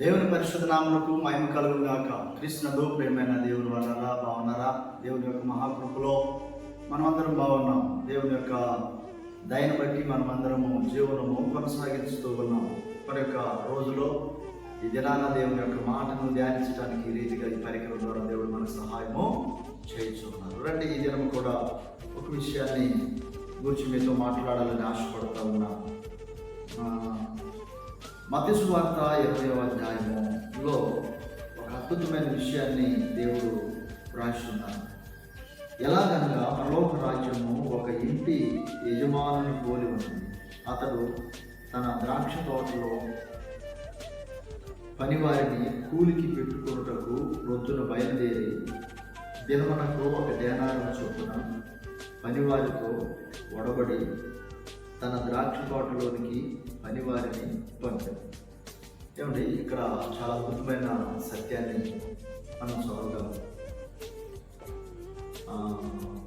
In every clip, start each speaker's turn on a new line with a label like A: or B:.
A: దేవుని పరిశుద్ధ నామములకు మహిమ కలుగుగాక గాక ప్రేమైన దేవుని వలన బాగున్నారా? దేవుని యొక్క మహాకృపలో మనమందరం బాగున్నాం. దేవుని యొక్క దయను బట్టి మనమందరము జీవనము కొనసాగిస్తూ ఉన్నాం. మరి యొక్క రోజులో ఈ దినాన దేవుని యొక్క మాటను ధ్యానించడానికి ఈ రీతిగా ఈ పరికరం ద్వారా దేవుడు మనకు సహాయము చేయించున్నారు రండి ఈ దినం కూడా ఒక విషయాన్ని గురించి మీతో మాట్లాడాలని ఆశపడుతూ ఉన్నాను మతిసు వార్త ఇరవై అధ్యాయములో ఒక అద్భుతమైన విషయాన్ని దేవుడు రాస్తున్నారు ఎలాగనగా పరలోక రాజ్యము ఒక ఇంటి యజమానుని పోలి ఉంటుంది అతడు తన ద్రాక్ష తోటలో పనివారిని కూలికి పెట్టుకొనుటకు రొద్దున బయలుదేరి దినమనకు ఒక దేనారం చొప్పున పనివారితో ఒడబడి తన ద్రాక్ష తోటలోనికి పనివారిని పంపాడు. ఏమండి ఇక్కడ చాలా అద్భుతమైన సత్యాన్ని మనం చదవగలం.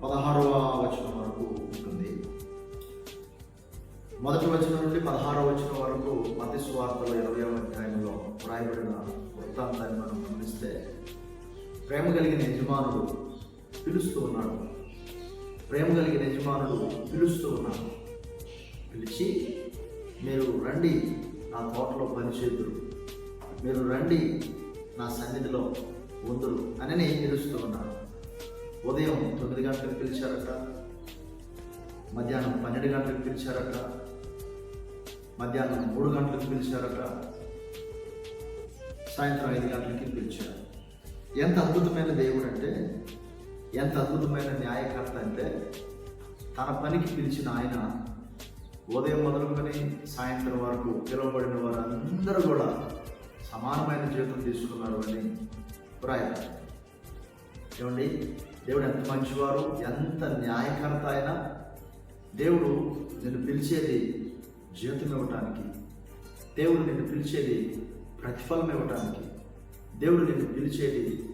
A: పదహారవ వచనం వరకు ఉంటుంది. మొదటి వచనం నుండి పదహారవ వచనం వరకు మతి సువార్తలో ఇరవై అధ్యాయంలో వ్రాయబడిన వృత్తాంతాన్ని మనం గమనిస్తే ప్రేమ కలిగిన యజమానుడు పిలుస్తూ ఉన్నాడు. ప్రేమ కలిగిన యజమానుడు పిలుస్తూ ఉన్నాడు. పిలిచి మీరు రండి నా తోటలో పనిచేద్దురు మీరు రండి నా సన్నిధిలో ఉందురు అని పిలుస్తూ ఉన్నాడు ఉదయం తొమ్మిది గంటలకు పిలిచారట. మధ్యాహ్నం పన్నెండు గంటలకు పిలిచారట. మధ్యాహ్నం మూడు గంటలకు పిలిచారట. సాయంత్రం ఐదు గంటలకి పిలిచారు. ఎంత అద్భుతమైన దేవుడు అంటే ఎంత అద్భుతమైన న్యాయకర్త అంటే తన పనికి పిలిచిన ఆయన ఉదయం మొదలుకొని సాయంత్రం వరకు పిలువబడిన వారందరూ కూడా సమానమైన జీవితం తీసుకున్నారు అని వ్రాయాలి చూడండి దేవుడు ఎంత మంచివారు? ఎంత న్యాయకర్త అయినా దేవుడు నిన్ను పిలిచేది జీవితం ఇవ్వటానికి. దేవుడు నిన్ను పిలిచేది ప్రతిఫలం ఇవ్వటానికి. దేవుడు నిన్ను పిలిచేది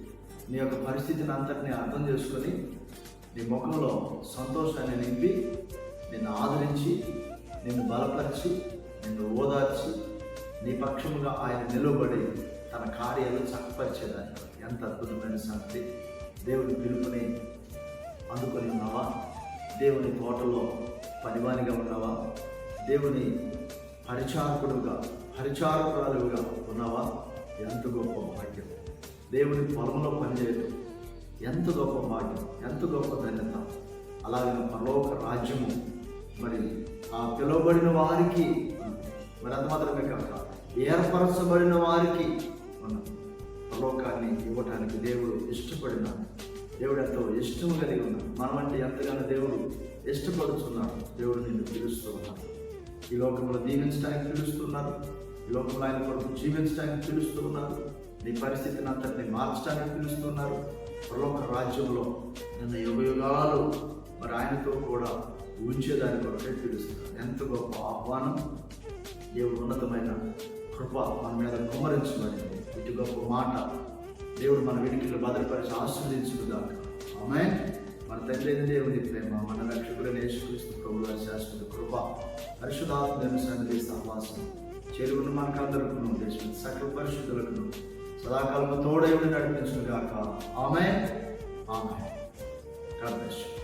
A: నీ యొక్క పరిస్థితిని అంతటిని అర్థం చేసుకొని నీ ముఖంలో సంతోషాన్ని నింపి నిన్ను ఆదరించి నిన్ను బలపరిచి నిన్ను ఓదార్చి. నీ పక్షముగా ఆయన నిలబడి తన కార్యాలు చక్కపరిచేదాన్ని. ఎంత అద్భుతమైన సంగతి. దేవుని పిలుపుని అందుకొని ఉన్నావా దేవుని తోటలో పనివానిగా ఉన్నావా? దేవుని పరిచారకుడుగా పరిచారకురాలుగా ఉన్నావా? ఎంత గొప్ప భాగ్యం. దేవుని పొలంలో పనిచేయడం ఎంత గొప్ప భాగ్యం ఎంత గొప్ప ధన్యత. అలాగే పరలోక రాజ్యము మరి పిలువబడిన వారికి మరి అంత మాత్రమే కాక ఏర్పరచబడిన వారికి మనం పరలోకాన్ని ఇవ్వటానికి దేవుడు ఇష్టపడిన దేవుడు ఎంతో ఇష్టం కలిగి ఉన్నాడు మనమంటే ఎంతగానో దేవుడు ఇష్టపడుతున్నాడు దేవుడు నిన్ను పిలుస్తూ ఉన్నాడు. ఈ లోకంలో దీవించడానికి పిలుస్తున్నారు ఈ లోకంలో ఆయన కొరకు జీవించడానికి పిలుస్తూ ఉన్నారు నీ పరిస్థితిని అంతటిని మార్చడానికి పిలుస్తున్నారు పరలోక రాజ్యంలో నిన్న యుగ యుగాలు మరి ఆయనతో కూడా ఉంచేదాని కొరకే పిలుస్తున్నారు ఎంత గొప్ప ఆహ్వానం దేవుడు ఉన్నతమైన కృప మన మీద కుమరించమని ఇటు గొప్ప మాట దేవుడు మన వెనుకలు భద్రపరిచి ఆస్వాదించుదాక ఆమె మన తండ్రి దేవుని ప్రేమ మన రక్షకుడు యేసుక్రీస్తు ప్రభుల శాశ్వత కృప పరిశుధాత్మ సన్నిధి సహవాసం చేరుకున్న మనకు అందరికీ దేశం సకల పరిశుద్ధులకు సదాకాలము తోడై నడిపించుగాక ఆమె ఆమె God bless you.